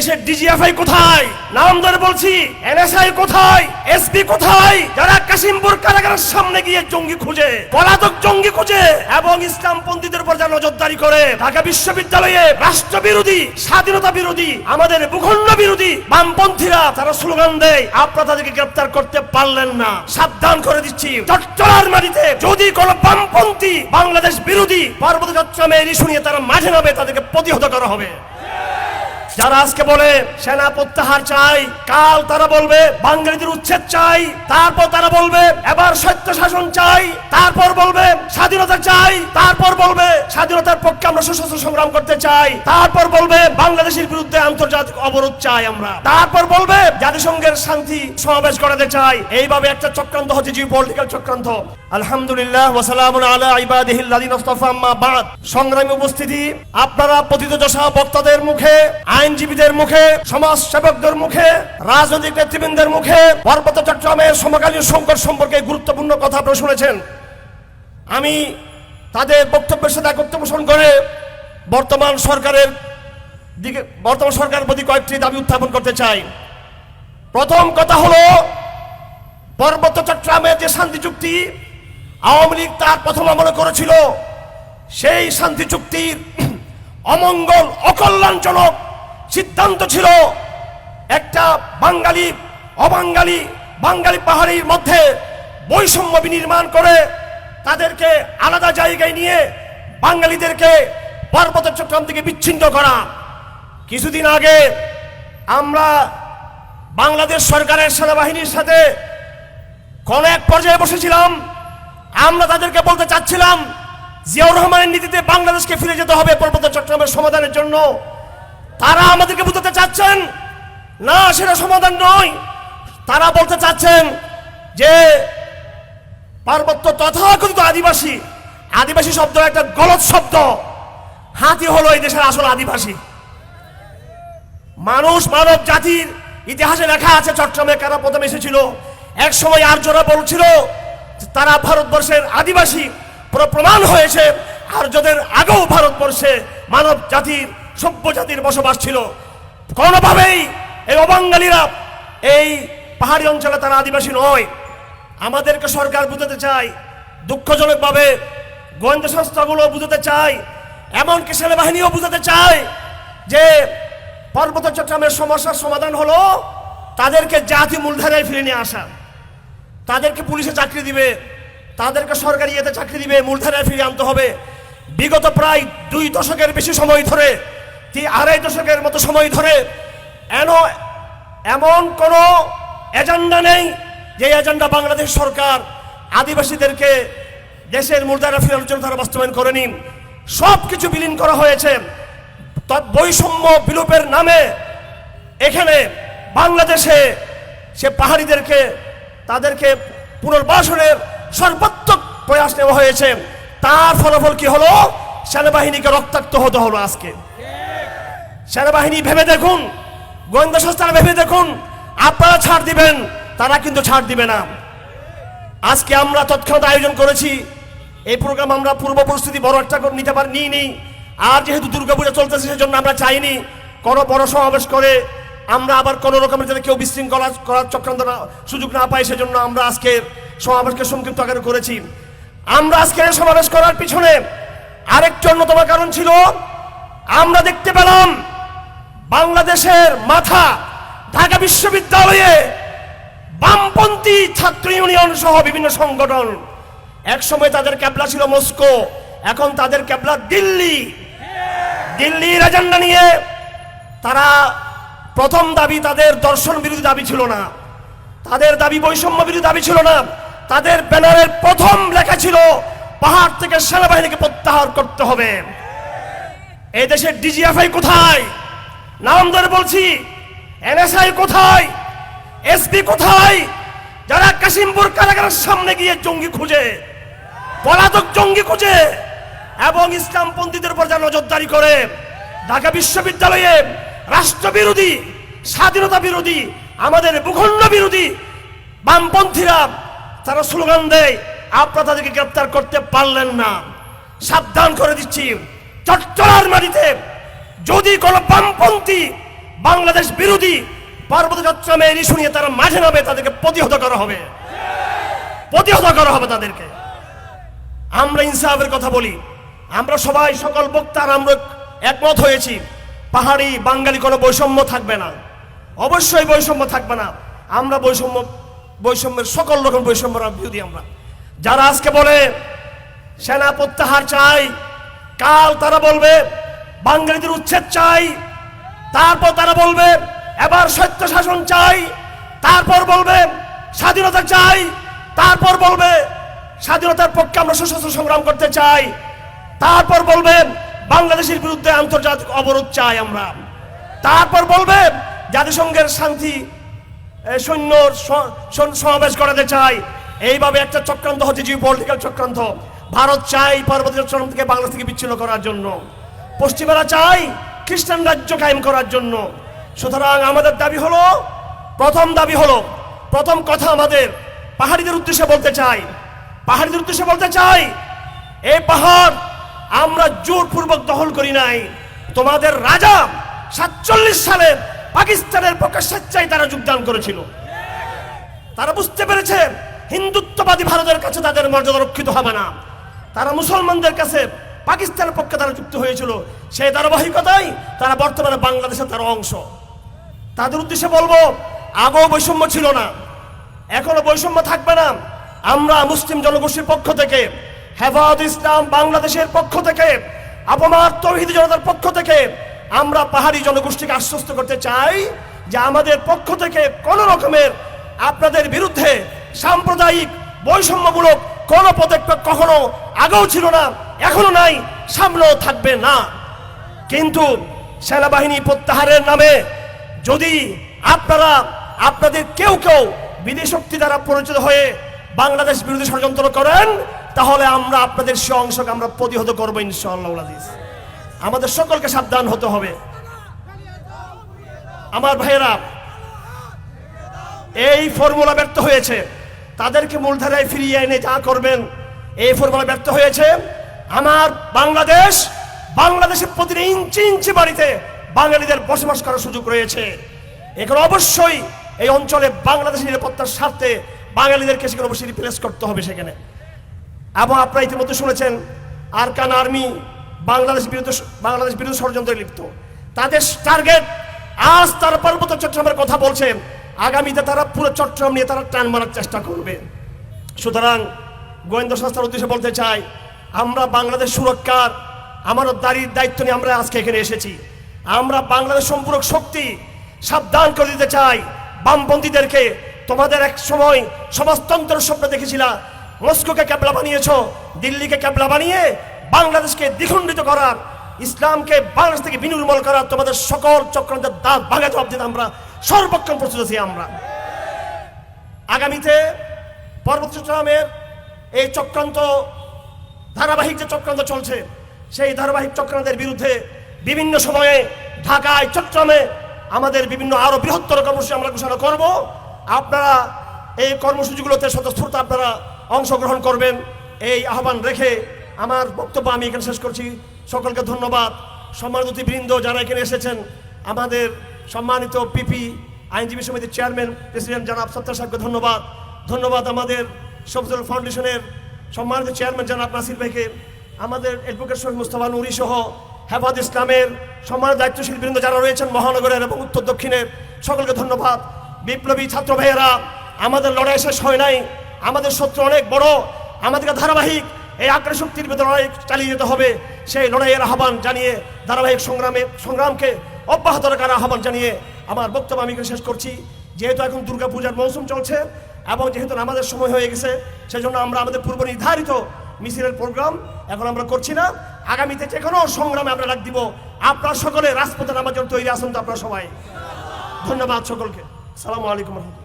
দেশের ডিজিএফআই কোথায়? নাম ধরে বলছি এনএসআই কোথায়? এসপি কোথায়? যারা কাশিমপুর কারাগারের সামনে গিয়ে জঙ্গি খুঁজে, পলাতক জঙ্গি খুঁজে এবং ইসলাম পন্থীদের উপর যারা নজরদারি করে, ঢাকা বিশ্ববিদ্যালয়ে রাষ্ট্র বিরোধী স্বাধীনতা বিরোধী, আমাদের ভূখণ্ড বিরোধী বামপন্থীরা তারা স্লোগান দেয়, আপনারা তাদেরকে গ্রেপ্তার করতে পারলেন না। সাবধান করে দিচ্ছি। চট্টলার মাটিতে যদি কোনো বামপন্থী বাংলাদেশ বিরোধী পার্বত্য চট্টগ্রামে ইস্যু নিয়ে তারা মাঝে নামে, তাদেরকে প্রতিহত করা হবে। যারা আজকে বলে সেনা প্রত্যাহার চাই, কাল তারা বলবে বাঙালিদের উচ্ছেদ চাই, তারপর তারা বলবে এবার সত্য শাসন চাই, তারপর বলবে স্বাধীনতা চাই, তারপর বলবে স্বাধীনতার পক্ষে আমরা সশস্ত্র সংগ্রাম করতে চাই, তারপর বলবে বাংলাদেশের বিরুদ্ধে আন্তর্জাতিক অবরোধ চাই আমরা, তারপর বলবে জাতিসংঘের শান্তি সমাবেশ করাতে চাই। এইভাবে একটা চক্রান্ত হচ্ছে, জিও পলিটিক্যাল চক্রান্ত। আলহামদুলিল্লাহ আলা বাদ। সংগ্রামী উপস্থিতি, আপনারা পতিতদশা বক্তাদের মুখে, আইনজীবীদের মুখে সমাজ সেবকদের মুখে, রাজনৈতিক নেতৃবৃন্দের মুখে পার্বত্য চট্টগ্রামের সমকালীন সংকট সম্পর্কে গুরুত্বপূর্ণ কথা আপনারা শুনেছেন। আমি তাদের বক্তব্যের সাথে একত্র পোষণ করে বর্তমান সরকারের দিকে বর্তমান সরকারের প্রতি কয়েকটি দাবি উত্থাপন করতে চাই। প্রথম কথা হলো, পার্বত্য চট্টগ্রামের যে শান্তি চুক্তি আওয়ামী লীগ তার প্রথম আমলে করেছিল, সেই শান্তি চুক্তির অমঙ্গল, অকল্যাণজনক সিদ্ধান্ত ছিল একটা বাঙালি অবাঙ্গালি বাঙালি পাহাড়ির মধ্যে বৈষম্য বিনির্মাণ করে তাদেরকে আলাদা জায়গায় নিয়ে বাঙালিদেরকে পার্বত্য চট্টগ্রাম থেকে বিচ্ছিন্ন করা। কিছুদিন আগে আমরা বাংলাদেশ সরকারের সেনাবাহিনীর সাথে কোন এক পর্যায়ে বসেছিলাম। আমরা তাদেরকে বলতে চাচ্ছিলাম, জিয়াউর রহমানের নীতিতে বাংলাদেশকে ফিরে যেতে হবে পার্বত্য চট্টগ্রামের সমাধানের জন্য। তারা আমাদেরকে বুঝাতে চাচ্ছেন, না, সেটা সমাধান নয়। তারা বলতে চাচ্ছেন যে পার্বত্য তথাকথিত আদিবাসী। আদিবাসী শব্দ একটা গলত শব্দ। হাতি হলো এই দেশের আসল আদিবাসী। মানুষ, মানব জাতির ইতিহাসে লেখা আছে, চট্টগ্রামে কারা প্রথম এসেছিল? এক সময় আর্যরা বলছিল, তারা ভারতবর্ষের আদিবাসী। প্র- প্রমাণ হয়েছে, আর্যদের আগেও ভারতবর্ষে মানব জাতির, সভ্য জাতির বসবাস ছিল। কোনোভাবেই এই অবাঙ্গালীরা এই পাহাড়ি অঞ্চলে তারা আদিবাসী নয়। আমাদেরকে সরকার বুঝাতে চায়, দুঃখজনকভাবে গোয়েন্দা সংস্থাগুলো বুঝাতে চায়, এমনকি সেনাবাহিনীও বুঝাতে চায় যে পার্বত্য চট্টগ্রামের সমস্যার সমাধান হলো, তাদেরকে জাতি মূলধারায় ফিরে নিয়ে আসা। তাদেরকে পুলিশে চাকরি দিবে, তাদেরকে সরকারি ইয়েতে চাকরি দিবে, মূলধারায় ফিরে আনতে হবে। বিগত প্রায় দুই দশকের বেশি সময় ধরে কি আড়াই দশকের মতো সময় ধরে, এন এমন কোনো এজেন্ডা নেই যে এজেন্ডা বাংলাদেশ সরকার আদিবাসীদেরকে দেশের মূলধারা ফেরানোর জন্য তারা বাস্তবায়ন করেনি সব কিছু বিলীন করা হয়েছে। বৈষম্য বিলোপের নামে এখানে বাংলাদেশে সে পাহাড়িদেরকে, তাদেরকে পুনর্বাসনের সর্বাত্মক প্রয়াস নেওয়া হয়েছে। তার ফলাফল কি হলো? সেনাবাহিনীকে রক্তাক্ত হতে হলো আজকে। সেনাবাহিনী ভেবে দেখুন, গোয়েন্দা সংস্থারা ভেবে দেখুন, আপনারা ছাড় দিবেন। তারা কিন্তু ছাড় দিবে না। আজকে আমরা তৎক্ষণাৎ আয়োজন করেছি। এই প্রোগ্রাম আমরা পূর্ব প্রস্তুতি বড় একটা নিতে পারি নিই নি আর যেহেতু দুর্গাপূজা চলতেছে, সেজন্য আমরা চাইনি কোনো বড় সমাবেশ করে। আমরা আবার কোনো রকমের যাতে কেউ বিশৃঙ্খলা করার চক্রান্ত সুযোগ না পাই সেজন্য আমরা আজকে সমাবেশকে সংক্ষিপ্ত আকারে করেছি। আমরা আজকে সমাবেশ করার পিছনে আরেকটি অন্যতম কারণ ছিল, আমরা দেখতে পেলাম বাংলাদেশের মাথা ঢাকা বিশ্ববিদ্যালয়ে বামপন্থী ছাত্র ইউনিয়ন সহ বিভিন্ন সংগঠন। এক সময় তাদের ক্যাবলা ছিল মস্কো, এখন তাদের ক্যাবলা দিল্লি। দিল্লির এজেন্ডা নিয়ে তারা প্রথম দাবি তাদের দর্শন বিরোধী দাবি ছিল না। তাদের দাবি বৈষম্য বিরোধী দাবি ছিল না। তাদের ব্যানারের প্রথম লেখা ছিল, পাহাড় থেকে সেনাবাহিনীকে প্রত্যাহার করতে হবে। এই দেশের ডিজিএফআই কোথায়? নাম ধরে বলছি, এনএসআই কোথায়? এসপি কোথায়? যারা কাশিমপুর কারাগারের সামনে গিয়ে জঙ্গি খুঁজে, পলাতক জঙ্গি খুঁজে, এবং ইসলাম পন্থীদের উপর যারা নজরদারি করে, ঢাকা বিশ্ববিদ্যালয়ে রাষ্ট্রবিরোধী, স্বাধীনতা বিরোধী, আমাদের ভূখণ্ড বিরোধী বামপন্থীরা তারা স্লোগান দেয়, আপনারা তাদেরকে গ্রেপ্তার করতে পারলেন না। সাবধান করে দিচ্ছি চট্টলার মাটিতে, যদি কোনো বামপন্থী বাংলাদেশ বিরোধী পার্বত্য চট্টগ্রামের ইস্যু নিয়ে তারা মাঝে নামে তাদেরকে প্রতিহত করা হবে। প্রতিহত করা হবে তাদেরকে। আমরা ইনসাফের কথা বলি। আমরা সবাই সকল বক্তার আমরা একমত হয়েছি, পাহাড়ি বাঙালি কোনো বৈষম্য থাকবে না। অবশ্যই বৈষম্য থাকবে না। আমরা বৈষম্য, বৈষম্যের সকল রকম বৈষম্যের বিরোধী আমরা। যারা আজকে বলে সেনা প্রত্যাহার চাই, কাল তারা বলবে, বাঙালিদের উচ্ছেদ চাই, তারপর তারা বলবে এবার সত্য শাসন চাই, তারপর বলবে স্বাধীনতা চাই, তারপর বলবে স্বাধীনতার পক্ষে আমরা সশস্ত্র সংগ্রাম করতে চাই, তারপর বলবে বাংলাদেশের বিরুদ্ধে আন্তর্জাতিক অবরোধ চাই আমরা, তারপর বলবে জাতিসংঘের শান্তি সৈন্য সমাবেশ করাতে চাই। এইভাবে একটা চক্রান্ত হচ্ছে, জিও পলিটিক্যাল চক্রান্ত। ভারত চাই পরবর্তী চরম থেকে বাংলাদেশ থেকে বিচ্ছিন্ন করার জন্য। পশ্চিমারা চাই খ্রিস্টান রাজ্য কায়েম করার জন্য। সুতরাং আমাদের দাবি হলো, প্রথম দাবি হলো, প্রথম কথা আমাদের পাহাড়িদের উদ্দেশ্যে বলতে চাই। পাহাড়িদের উদ্দেশ্যে বলতে চাই এই পাহাড় আমরা জোরপূর্বক দখল করি নাই। তোমাদের রাজা সাতচল্লিশ সালে পাকিস্তানের পক্ষে স্বেচ্ছায় তারা যোগদান করেছিল। তারা বুঝতে পেরেছে, হিন্দুত্ববাদী ভারতের কাছে তাদের মর্যাদা রক্ষিত হবে না। তারা মুসলমানদের কাছে পাকিস্তানের পক্ষে তারা যুক্ত হয়েছিল। সেই ধারাবাহিকতাই তারা বর্তমানে বাংলাদেশের তার অংশ। তাদের উদ্দেশ্যে বলব, আগেও বৈষম্য ছিল না, এখনও বৈষম্য থাকবে না। আমরা মুসলিম জনগোষ্ঠীর পক্ষ থেকে, হেফাজত ইসলাম বাংলাদেশের পক্ষ থেকে আপামার তৌহিদি জনতার পক্ষ থেকে, আমরা পাহাড়ি জনগোষ্ঠীকে আশ্বস্ত করতে চাই যে আমাদের পক্ষ থেকে কোনো রকমের আপনাদের বিরুদ্ধে সাম্প্রদায়িক বৈষম্যমূলক কোন পদক্ষেপ কখনো আগেও ছিল না, এখনও নাই, সামনেও থাকবে না। কিন্তু সেনাবাহিনী প্রত্যাহারের নামে যদি আপনারা, আপনাদের কেউ কেউ বিদেশ শক্তি দ্বারা পরিচিত হয়ে বাংলাদেশ বিরোধী ষড়যন্ত্র করেন, তাহলে আমরা আপনাদের সে অংশকে আমরা প্রতিহত করব ইনশাআল্লাহ আমাদের সকলকে সাবধান হতে হবে। আমার ভাইয়েরা, এই ফর্মুলা ব্যর্থ হয়েছে। তাদেরকে মূলধারায় ফিরিয়ে এনে যা করবেন, এই ফর্মুলা ব্যর্থ হয়েছে। আমার বাংলাদেশ, বাংলাদেশের প্রতিটি ইঞ্চি ইঞ্চি বাড়িতে বাঙালিদের বসবাস করার সুযোগ রয়েছে। এখানে অবশ্যই এই অঞ্চলে বাংলাদেশের নিরাপত্তার স্বার্থে বাঙালিদেরকে সেখানে অবশ্যই রিপ্লেস করতে হবে সেখানে। এবং আপনারা ইতিমধ্যে শুনেছেন, আরকান আর্মি বাংলাদেশ বিরুদ্ধে বাংলাদেশ বিরুদ্ধে ষড়যন্ত্রে লিপ্ত। তাদের টার্গেট আজ তারা পার্বত্য চট্টগ্রামের কথা বলছে আগামীতে তারা পুরো চট্টগ্রাম নিয়ে তারা টান মারার চেষ্টা করবে। সুতরাং গোয়েন্দা সংস্থার উদ্দেশ্যে বলতে চাই, আমরা বাংলাদেশ সুরক্ষার, আমারও দাঁড়ির দায়িত্ব নিয়ে আমরা আজকে এখানে এসেছি। আমরা বাংলাদেশ সম্পূরক শক্তি সাবধান করে দিতে চাই। বামপন্থীদেরকে তোমাদের এক সময় সমাজতন্ত্রের স্বপ্ন দেখেছিলা। মস্কোকে ক্যাবলা বানিয়েছ, দিল্লিকে ক্যাবলা বানিয়ে বাংলাদেশকে দ্বিখণ্ডিত করার, ইসলামকে বাংলাদেশ থেকে বিনির্মূল করার তোমাদের সকল চক্রান্তের দাঁত ভাঙা জবাব দিতে আমরা সর্বক্ষণ প্রস্তুত আছি আমরা। আগামীতে পর্বত চট্টগ্রামের এই চক্রান্ত, ধারাবাহিক যে চক্রান্ত চলছে, সেই ধারাবাহিক চক্রান্তের বিরুদ্ধে বিভিন্ন সময়ে ঢাকায় চট্টগ্রামে আমাদের বিভিন্ন আরও বৃহত্তর কর্মসূচি আমরা ঘোষণা করব। আপনারা এই কর্মসূচিগুলোতে স্বতঃস্ফূর্ত আপনারা অংশগ্রহণ করবেন। এই আহ্বান রেখে আমার বক্তব্য আমি এখানে শেষ করছি। সকলকে ধন্যবাদ। সম্মানিত বৃন্দ যারা এখানে এসেছেন, আমাদের সম্মানিত পিপি, আইনজীবী সমিতির চেয়ারম্যান, প্রেসিডেন্ট জনাব সত্তার সাহেবকে ধন্যবাদ। ধন্যবাদ আমাদের সবজল ফাউন্ডেশনের সম্মানিত চেয়ারম্যান জনাব নাসির ভাইকে, আমাদের অ্যাডভোকেট শহীদ মুস্তফা নুরি সহ হেফাজ ইসলামের সম্মানিত দায়িত্বশীল বৃন্দ যারা রয়েছেন মহানগরের এবং উত্তর দক্ষিণের, সকলকে ধন্যবাদ। বিপ্লবী ছাত্র ভাইয়েরা, আমাদের লড়াই শেষ হয় নাই। আমাদের শত্রু অনেক বড়। আমাদেরকে ধারাবাহিক এই আগ্রা শক্তির বিরুদ্ধে লড়াই চালিয়ে যেতে হবে। সেই লড়াইয়ের আহ্বান জানিয়ে ধারাবাহিক সংগ্রামে সংগ্রামকে অব্যাহত রাখার আহ্বান জানিয়ে আমার বক্তব্য আমি শেষ করছি। যেহেতু এখন দুর্গাপূজার মৌসুম চলছে এবং যেহেতু আমাদের সময় হয়ে গেছে, সেজন্য আমরা আমাদের পূর্ব নির্ধারিত মিছিলের প্রোগ্রাম এখন আমরা করছি না। আগামীতে যে কোনো সংগ্রামে আমরা ডাক দিব। আপনার সকলে রাজপথে নামার জন্য তৈরি আসুন তো আপনারা সবাই। ধন্যবাদ সকলকে। সালামু আলাইকুম রহমতুল্লাহ।